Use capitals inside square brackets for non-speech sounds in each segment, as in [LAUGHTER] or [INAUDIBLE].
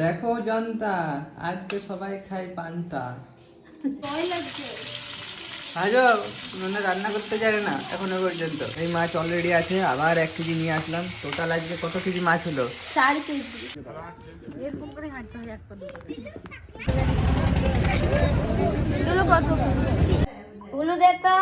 দেখো জানতা আজকে সবাই খায় পান্তা। ভয় লাগছে। আজো মানে রান্না করতে জানে না এখনও পর্যন্ত। এই মাছ অলরেডি আছে আবার এক কেজি নিয়ে আসলাম। টোটাল আজকে কত কেজি মাছ হলো? চার কেজি। এরকম করে হাঁটতে হয় এক পা দুটো কত? উলু দেতা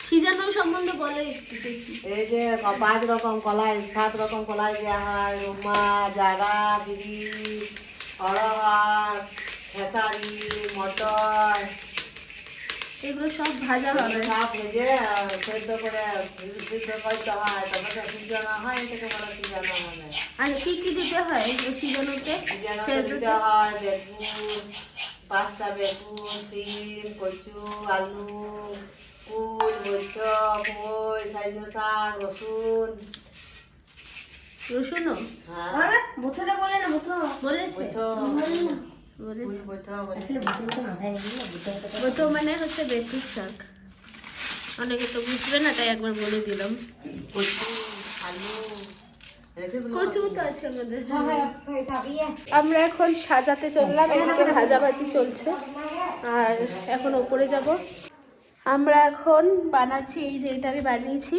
সিজানো সম্বন্ধে বলো একটু এই যে পাঁচ রকম কলাই সাত রকম কলাই দেওয়া হয় রুমা জারা বিড়ি অড়হর খেসারি মটর এগুলো সব ভাজা হবে। সব ভেজে সেদ্ধ করে সিদ্ধ করতে হয় তারপরে সিজানো হয় এটাকে বলে সিজানো আর কি কি দিতে হয় সিজানোতে? সিজানো দিতে হয় বেগুন পাঁচটা বেগুন সিম কচু আলু কুল মৈথ কই সাইজ শাক রসুন। রসুনও? হ্যাঁ। বলে না মৈথ। বলেছে। মৈথ মানে হচ্ছে বেথুর শাক। অনেকে তো বুঝবে না তাই একবার বলে দিলাম। কচু আলু আমরা এখন সাজাতে চললাম এদিকে ভাজাভাজি চলছে। আর এখন ওপরে যাব। আমরা এখন বানাচ্ছি এই যে এটা আমি বানিয়েছি।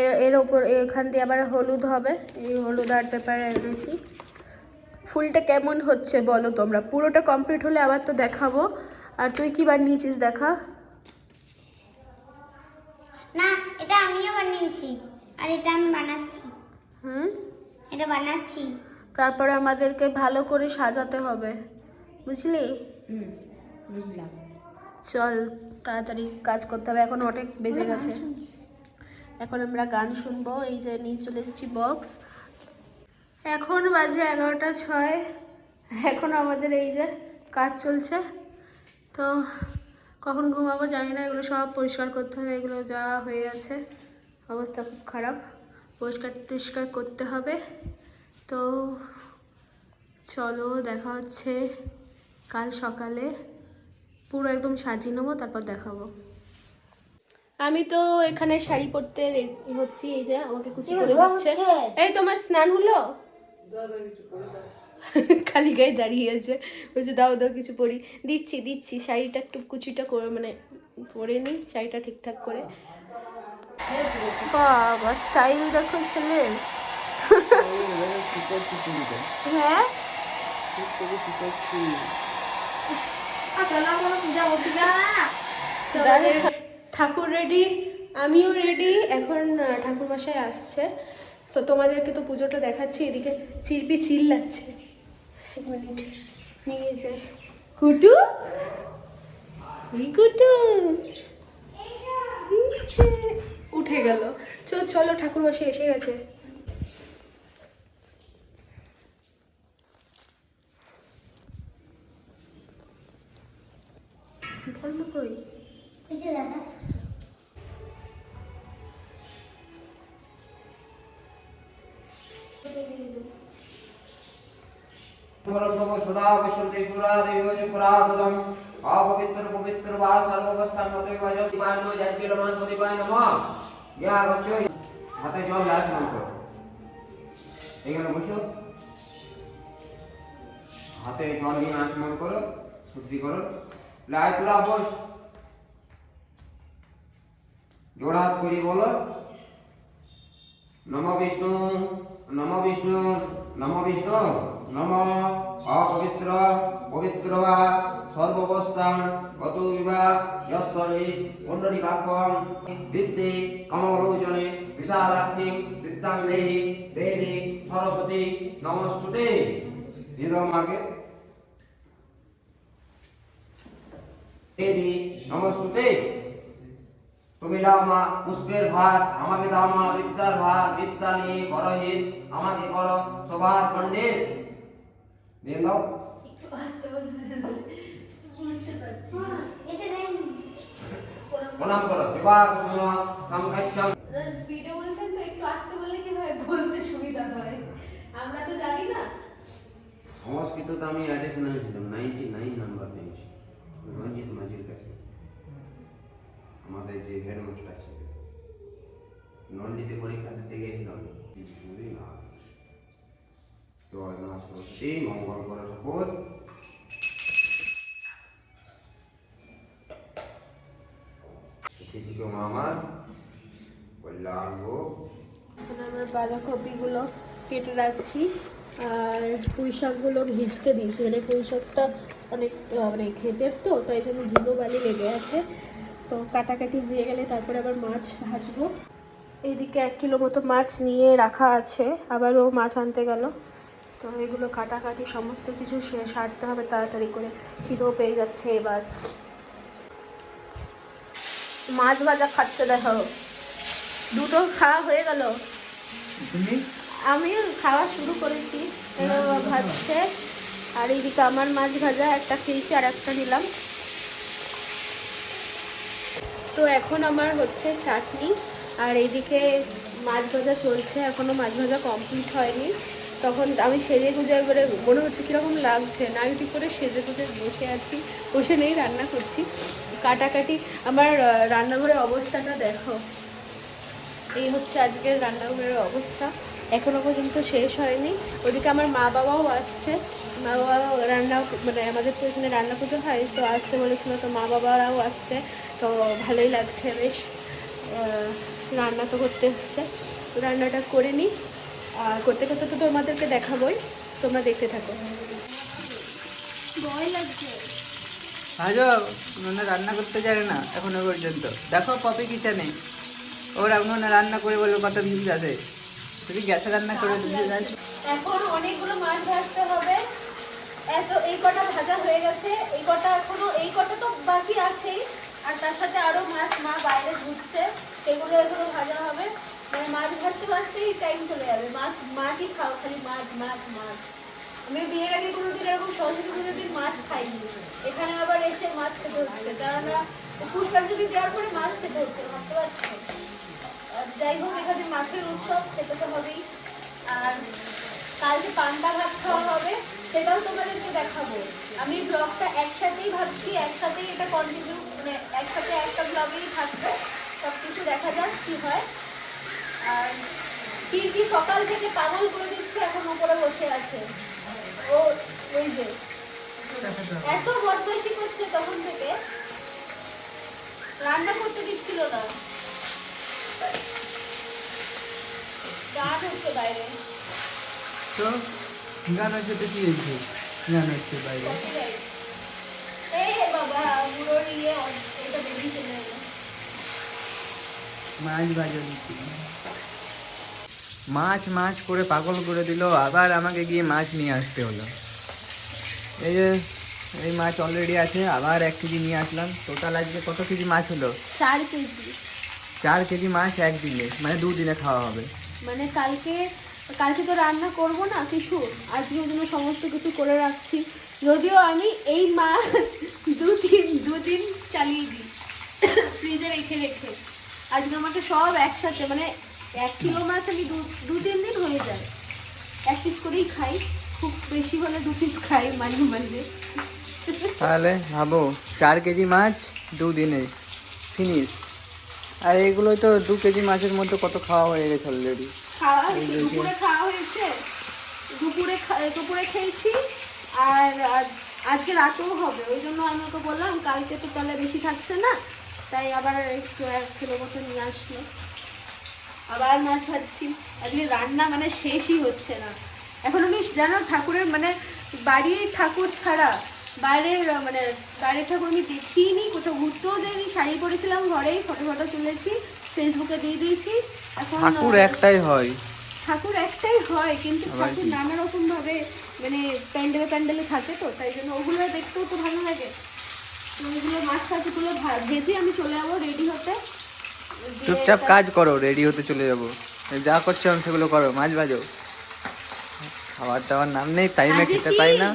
এর এর ওপর এখান দিয়ে আবার হলুদ হবে। এই হলুদ আর পেপার এনেছি। ফুলটা কেমন হচ্ছে বলো তোমরা? পুরোটা কমপ্লিট হলে আবার তো দেখাবো। আর তুই কি বানিয়েছিস দেখা? না এটা আমিও বানিয়েছি। আর এটা আমি বানাচ্ছি। হুম? এটা বানাচ্ছি। তারপরে আমাদেরকে ভালো করে সাজাতে হবে। বুঝলি? বুঝলাম। চল তাড়াতাড়ি কাজ করতে হবে। এখন অনেক বেজে গেছে। এখন আমরা গান শুনব। এই যে নিয়ে চলে এসেছি বক্স। এখন বাজে এগারোটা ছয়। এখন আমাদের এই যে কাজ চলছে। তো কখন ঘুমাবো জানি না। এগুলো সব পরিষ্কার করতে হবে। এগুলো যা হয়ে আছে অবস্থা খুব খারাপ। পরিষ্কার টরিষ্কার করতে হবে। তো চলো দেখা হচ্ছে কাল সকালে। পুরো একদম সাজিয়ে নেব তারপর দেখাবো। আমি তো এখানে শাড়ি পরতে রেডি হচ্ছি এই যে আমাকে কুচি করে দিচ্ছে। এই তোমার স্নান হলো? [LAUGHS] খালি গায়ে দাঁড়িয়ে আছে। বলছে দাও দাও কিছু পরি। দিচ্ছি দিচ্ছি শাড়িটা একটু কুচিটা করে মানে পরে নিই শাড়িটা ঠিকঠাক করে। বাবা স্টাইল দেখো ছেলের হ্যাঁ? ঠাকুর রেডি আমিও রেডি এখন ঠাকুর মশাই আসছে। তো তোমাদেরকে তো পুজোটা দেখাচ্ছি, এদিকে চিরপি চিল্লাচ্ছে। এক মিনিট নিয়ে যাই। কুটু? কুটু। উঠে গেল। চল চলো ঠাকুরবাসী এসে গেছে। পবিত্র বা সর্বস্থান গত ইয়া করছ হাতে জল লাশ মনে করো এখানে বসো। হাতে জল দিয়ে আচমন করো শুদ্ধিকরণ লায় তোরা বস। জোড়া হাত করি, বলো। নম বিষ্ণু নম বিষ্ণু নম বিষ্ণু, নম। অপবিত্র, পবিত্র বা সর্ববস্থান গত বিবা যশ্বরে কুণ্ডলী কাক্ষম বৃদ্ধি কমলোচনে বিশালাক্ষী বৃত্তাঙ্গেহি দেবী সরস্বতী নমস্তুতে। দিদম আগে। দেবী নমস্তুতে। তুমি দাও মা পুষ্পের ভাত, আমাকে দাও মা বিদ্যার ভাত বিদ্যা নিয়ে আমাকে করো সবার পণ্ডিত নিয়ে নাও প্রণাম করো বিবাহ কুসুম স্পিডে বলছেন তো একটু আসতে বললে কি হয় বলতে সুবিধা হয়? আমরা তো জানি না। সংস্কৃত তো আমি অ্যাডিশনাল ছিলাম নাইনটি নাইন নাম্বার পেয়েছি। রঞ্জিত মাঝির কাছে। আমাদের যে হেডমাস্টার ছিল। নন্দিতে পরীক্ষা দিতে গেছিলাম না জয় মঙ্গল করে ঠাকুর সুখী থেকে মা আমার কল্যাণ হোক এখন আমরা বাঁধাকপিগুলো কেটে রাখছি আর পুঁই শাকগুলো ভিজতে দিয়েছি। মানে পুঁই শাকটা অনেক মানে খেতের তো, তাই জন্য ধুলো বালি লেগে আছে। তো কাটাকাটি হয়ে গেলে তারপরে আবার মাছ ভাজবো। এইদিকে এক কিলো মতো মাছ নিয়ে রাখা আছে। আবারও মাছ আনতে গেল। তো এগুলো কাটাকাটি সমস্ত কিছু শেষ সারতে হবে তাড়াতাড়ি করে। খিদেও পেয়ে যাচ্ছে এবার। মাছ ভাজা খাচ্ছে দেখো। দুটো খাওয়া হয়ে গেল। আমিও খাওয়া শুরু করেছি। ভাজছে। আর এইদিকে আমার মাছ ভাজা একটা খেয়েছি আর একটা নিলাম। তো এখন আমার হচ্ছে চাটনি। আর এইদিকে মাছ ভাজা চলছে এখনও মাছ ভাজা কমপ্লিট হয়নি। তখন আমি সেজে গুজে একবারে মনে হচ্ছে কীরকম লাগছে। নাইটি করে সেজে গুজে বসে আছি, বসে নেই, রান্না করছি। কাটাকাটি আমার রান্নাঘরের অবস্থাটা দেখো। এই হচ্ছে আজকের রান্নাঘরের অবস্থা। এখনও পর্যন্ত শেষ হয়নি। ওদিকে আমার মা বাবাও আসছে। মা বাবা রান্না মানে আমাদের তো এখানে রান্না পুজো হয়, তো আসতে বলেছিল, তো মা বাবারাও আসছে। তো ভালোই লাগছে, বেশ রান্না তো করতে হচ্ছে। রান্নাটা করে নিই। আর করতে করতে তো তোমাদেরকে দেখাবোই। তোমরা দেখতে থাকো। ভয় লাগছে। আজও উনুনে রান্না করতে জানে না এখনও পর্যন্ত। দেখো পপি কিচেনে ওরা উনুনে রান্না করে বলব কত ভিউজ আছে। তুমি গ্যাসে রান্না করে ভিউজ আছে এখন অনেকগুলো মাছ ভাজতে হবে। এত এই কটা ভাজা হয়ে গেছে। এই কটা এখনও এই কটা তো বাকি আছেই। আর তার সাথে আরও মাছ মা বাইরে ঘুরছে। সেগুলো এগুলো ভাজা হবে। মানে মাছ ভাজতে ভাজতেই টাইম চলে যাবে। মাছ, মাছই খাও, খালি মাছ মাছ মাছ। আমি বিয়ের আগে কোনোদিন এরকম সরস্বতী পুজোর দিন মাছ খাইনি। এখানে আবার এসে মাছ খেতে হচ্ছে। কেননা পুষ্পাঞ্জলি দেওয়ার পরে মাছ খেতে হচ্ছে, ভাবতে পারছি যাই হোক, এখানে মাছের উৎসব খেতে তো হবেই। আর কালকে পান্তা ভাত খাওয়া হবে, সেটাও তোমাদেরকে দেখাবো। আমি ব্লগটা একসাথেই ভাবছি, একসাথেই এটা কন্টিনিউ মানে একসাথে একটা ব্লগেই থাকবে। সব কিছু দেখা যাক কি হয়। আর কি সকাল থেকে পাগল করে দিচ্ছে এখন উপরে বসে আছে? ও ওই যে। এত বদমাইশি করছে তখন থেকে। রান্না করতে দিচ্ছিল না। গান হচ্ছে বাইরে। তো গান হচ্ছে তো কি হয়েছে? গান হচ্ছে বাইরে। মাছ ভাজা দিচ্ছি মাছ মাছ করে পাগল করে দিল। আবার আমাকে গিয়ে মাছ নিয়ে আসতে হলো। এই যে এই মাছ অলরেডি আছে আবার এক কেজি নিয়ে আসলাম। টোটাল আজকে কত কেজি মাছ হলো? চার কেজি। চার কেজি মাছ একদিনে মানে দুদিনে খাওয়া হবে। মানে কালকে কালকে তো রান্না করব না কিছু আজকের জন্য সমস্ত কিছু করে রাখছি। যদিও আমি এই মাছ দু তিন দুদিন চালিয়ে দিই। ফ্রিজে রেখে রেখে। আজকে আমাকে সব একসাথে মানে এক কিলো মাছ আমি দু তিন দিন হয়ে যায়। এক পিস করেই খাই খুব বেশি হলে দু পিস খাই মাঝে মাঝে। তাহলে ভাবো চার কেজি মাছ দুদিনে ফিনিশ। আর এগুলো তো দু কেজি মাছের মধ্যে কত খাওয়া হয়ে গেছে অলরেডি খাওয়া দুপুরে খাওয়া হয়েছে। দুপুরে দুপুরে খেয়েছি আর আজকে রাতেও হবে। ওই জন্য আমি ওকে বললাম কালকে তো তাহলে বেশি থাকছে না তাই আবার একটু এক কিলো মতো নিয়ে আসলো। আবার মাছ ভাজছি। আজকে রান্না মানে শেষই হচ্ছে না। এখন আমি জানো ঠাকুরের মানে বাড়ির ঠাকুর ছাড়া বাইরের মানে বাইরের ঠাকুর আমি দেখিনি কোথাও ঘুরতেও যাইনি শাড়ি পরেছিলাম ঘরেই ফটো ফটো তুলেছি ফেসবুকে দিয়ে দিয়েছি। এখন ঠাকুর একটাই হয়। ঠাকুর একটাই হয় কিন্তু ঠাকুর নানা রকম ভাবে মানে প্যান্ডেলে প্যান্ডেলে থাকে তো তাই জন্য ওগুলো দেখতেও তো ভালো লাগে। তো ওইগুলো মাছ টাছগুলো ভেজে আমি চলে যাব রেডি হতে। চুপচাপ কাজ করো রেডি হতে চলে যাব। যা করছ সেগুলো করো মাছ ভাজো। খাবার দাবার নাম নেই টাইমে খেতে পাই না।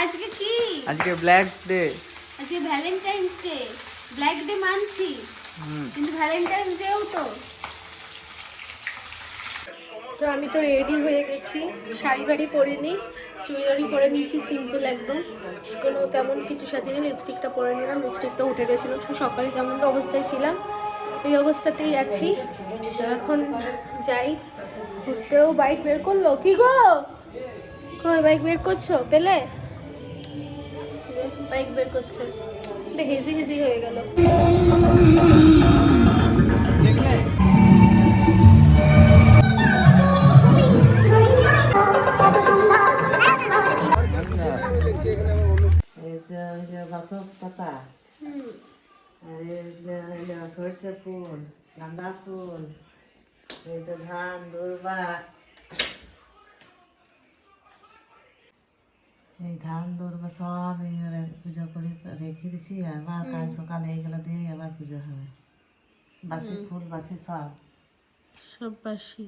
আজকে কি? আজকে ব্ল্যাক ডে আজকে ভ্যালেন্টাইন্স ডে ব্ল্যাক ডে মানছি। কিন্তু ভ্যালেন্টাইন্স ডেও তো। তো আমি তো রেডি হয়ে গেছি। শাড়ি বাড়ি পরিনি চুড়িদারি পরে নিয়েছি সিম্পল একদম। কোনো তেমন কিছু সাথে নিয়ে লিপস্টিকটা পরে নিলাম লিপস্টিকটা উঠে গেছিল। সকালে তেমন তো অবস্থায় ছিলাম এই অবস্থাতেই আছি। তো এখন যাই। ঘুরতেও বাইক বের করল। কি গো? কই বাইক বের করছ? পেলে? বাইক বের করছে। হেজি হেজি হয়ে গেল। বাসক পাতা। সরষে ফুল গাঁদা ফুল এই যে ধান দুর্বা। এই ধান দুর্বা সব এইভাবে পুজো করে রেখে দিছি আবার কাল সকালে এইগুলো দিয়ে আবার পুজো হবে। বাসি ফুল বাসি সব। সব বাসি।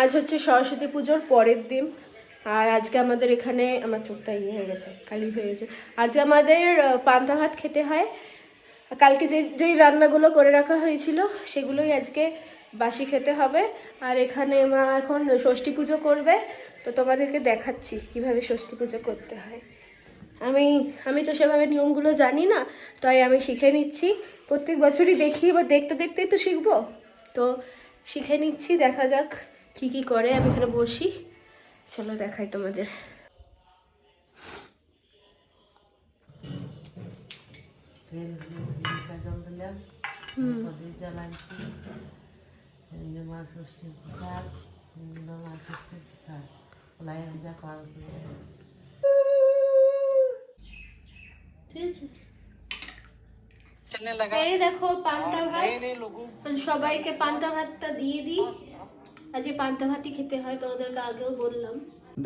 আজ হচ্ছে সরস্বতী পুজোর পরের দিন। আর আজকে আমাদের এখানে, আমার চোখটা ইয়ে হয়ে গেছে, কালি হয়ে গেছে। আজকে আমাদের পান্তা ভাত খেতে হয়। কালকে যে, যেই রান্নাগুলো করে রাখা হয়েছিল, সেগুলোই আজকে বাসি খেতে হবে। আর এখানে মা এখন ষষ্ঠী পুজো করবে। তো তোমাদেরকে দেখাচ্ছি কীভাবে ষষ্ঠী পুজো করতে হয়। আমি আমি তো সেভাবে নিয়মগুলো জানি না, তাই আমি শিখে নিচ্ছি। প্রত্যেক বছরই দেখি এবার দেখতে, দেখতেই তো শিখব। তো শিখে নিচ্ছি, দেখা যাক। কি কি করে আমি এখানে বসি। চলো দেখাই তোমাদের। এই দেখো পান্তা ভাত। সবাইকে পান্তা ভাতটা দিয়ে দিই। আজকে পান্তা ভাতই খেতে হয় তোমাদেরকে আগেও বললাম।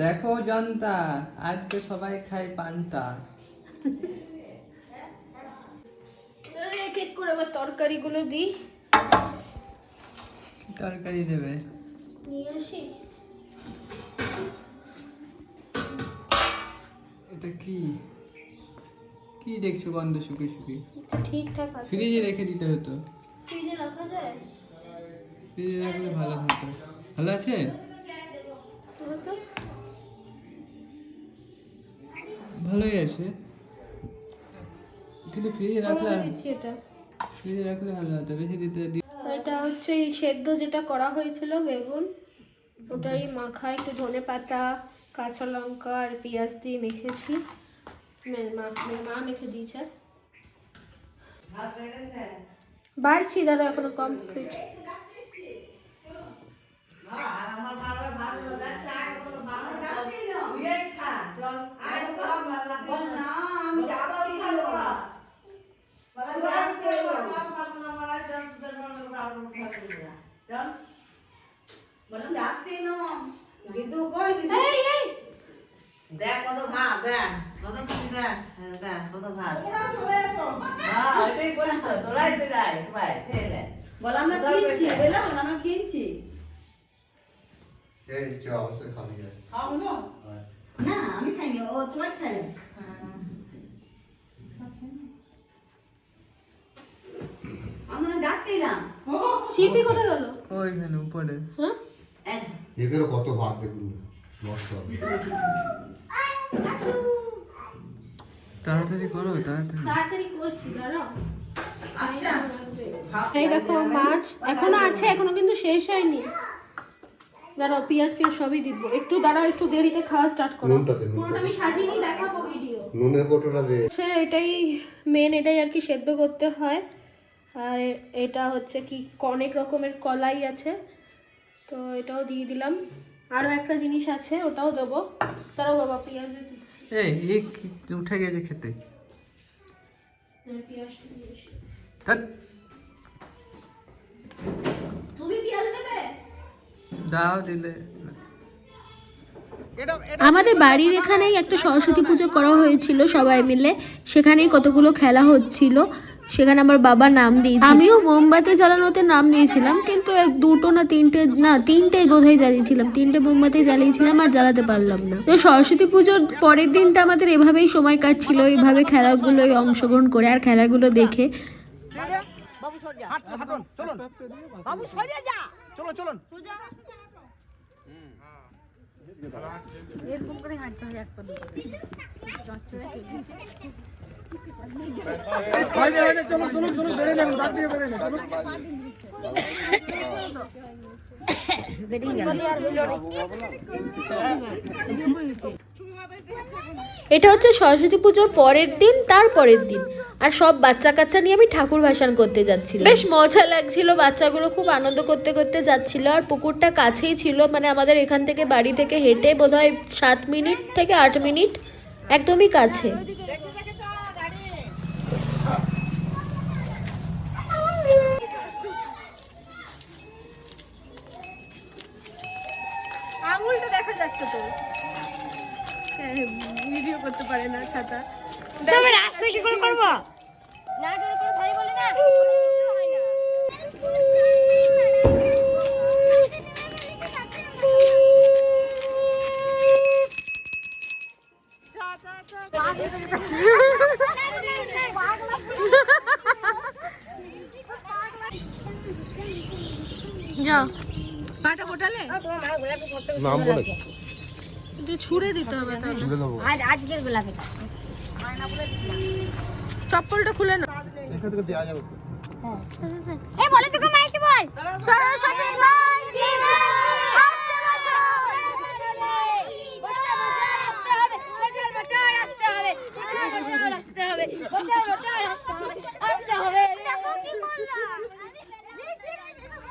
দেখো জনতা আজকে সবাই খায় পান্তা। এক এক করে আবার তরকারিগুলো দিই। তরকারি দেবে? নিয়ে আসি। এটা কি? কি দেখছ গন্ধ শুকে শুকে ঠিকঠাক আছে। ফ্রিজে রেখে দিতে হতো। ফ্রিজে রাখা যায়? ফ্রিজে রাখলে ভালো হতো। ভালো আছে ভালোই আছে। কিন্তু ফ্রিজে রাখলে দিচ্ছি এটা। ফ্রিজে রাখলে ভালো হতো বেশি দিতে এটা হচ্ছে এই সেদ্ধ যেটা করা হয়েছিল বেগুন। ওটাই মাখা একটু ধনে পাতা কাঁচা লঙ্কা আর পেঁয়াজ দিয়ে মেখেছি। মে- মেখে দিয়েছে। বাড়ছি ধরো এখনও কমপ্লিট। এই এই দেখ কত ভাত দেখ কত খুশি দেখ হ্যাঁ, দেখ কত ভাত হ্যাঁ ওইটাই বলি তো তোরাই চলে আয় সবাই খেয়ে নে কিনছি বুঝলাম আমরা কিনছি এই চ অবশ্যই খাবি যায় না আমি খাইনি ও সবাই খাইলে আমরা ডাকতেইলাম চিপি কোথায় গেল? ওইখানে উপরে। হ্যাঁ? এদেরও কত ভাত দেখুন নষ্ট হবে। তাড়াতাড়ি করো তাড়াতাড়ি। তাড়াতাড়ি করছি দাঁড়াও। এই দেখো মাছ এখনও আছে এখনও কিন্তু শেষ হয়নি। দাঁড়াও পেঁয়াজ পেঁয়াজ সবই দিব। একটু দাঁড়াও একটু দেরিতে খাওয়া স্টার্ট করো। পুরোটা আমি সাজিয়ে নিয়ে দেখাবো ভিডিও নুনের কোটোটা দে। হচ্ছে এটাই মেন এটাই আর কি সেদ্ধ করতে হয়। আর এটা হচ্ছে কি অনেক রকমের কলাই আছে। তো এটাও দিয়ে দিলাম। আরও একটা জিনিস আছে ওটাও দেবো। তারাও বাবা পেঁয়াজ দিচ্ছি। এই উঠে গেছে খেতে? ধ্যাৎ, তুমি পেঁয়াজ দেবে? দাও দিলে। আমাদের বাড়ির এখানেই একটা সরস্বতী পুজো করা হয়েছিল সবাই মিলে। সেখানেই কতগুলো খেলা হচ্ছিল। সেখানে আমার বাবা নাম দিয়েছে। আমিও মোমবাতি জ্বালানোতে নাম দিয়েছিলাম কিন্তু দুটো না তিনটে না তিনটে বোধহয় জ্বালিয়েছিলাম। তিনটে মোমবাতি জ্বালিয়েছিলাম আর জ্বালাতে পারলাম না। তো সরস্বতী পুজোর পরের দিনটা আমাদের এভাবেই সময় কাটছিল এইভাবে খেলাগুলোয় অংশগ্রহণ করে আর খেলাগুলো দেখে। চলুন চলুন। এরকম করে হাঁটতে হয় একটা চচ্চড়ে চলে বেরিয়ে এটা হচ্ছে সরস্বতী পুজোর পরের দিন তার পরের দিন। আর সব বাচ্চা কাচ্চা নিয়ে আমি ঠাকুর ভাসান করতে যাচ্ছিলাম। বেশ মজা লাগছিল, বাচ্চাগুলো খুব আনন্দ করতে করতে যাচ্ছিল। আর পুকুরটা কাছেই ছিল মানে আমাদের এখান থেকে বাড়ি থেকে হেঁটে বোধহয় সাত মিনিট থেকে আট মিনিট, একদমই কাছে। আঙুলটা দেখা যাচ্ছে তো। ভিডিও করতে পারে না ছাতা। তবে রাস্তায় কি করে করব? না তোর কোনো সরি বলে না। কিছু হয় না। যাও। পাটা ফোটালে নাম বলে ছুঁড়ে দিতে হবে তাহলে। তুলে দেবো। আজ আজকের গোলাপিটা। চপ্পলটা খুলে না এখান থেকে দেওয়া যাবে। এই বলে তোকে মাইকে বল। সরস্বতী আসতে হবে। আসতে হবে। আসতে হবে। আসতে হবে।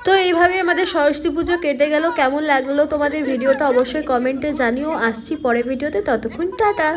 তো এইভাবে আমাদের সরস্বতী পুজো কেটে গেল। কেমন লাগল তোমাদের ভিডিওটা অবশ্যই কমেন্টে জানিও। আসছি পরে ভিডিওতে। ততক্ষণ টাটা।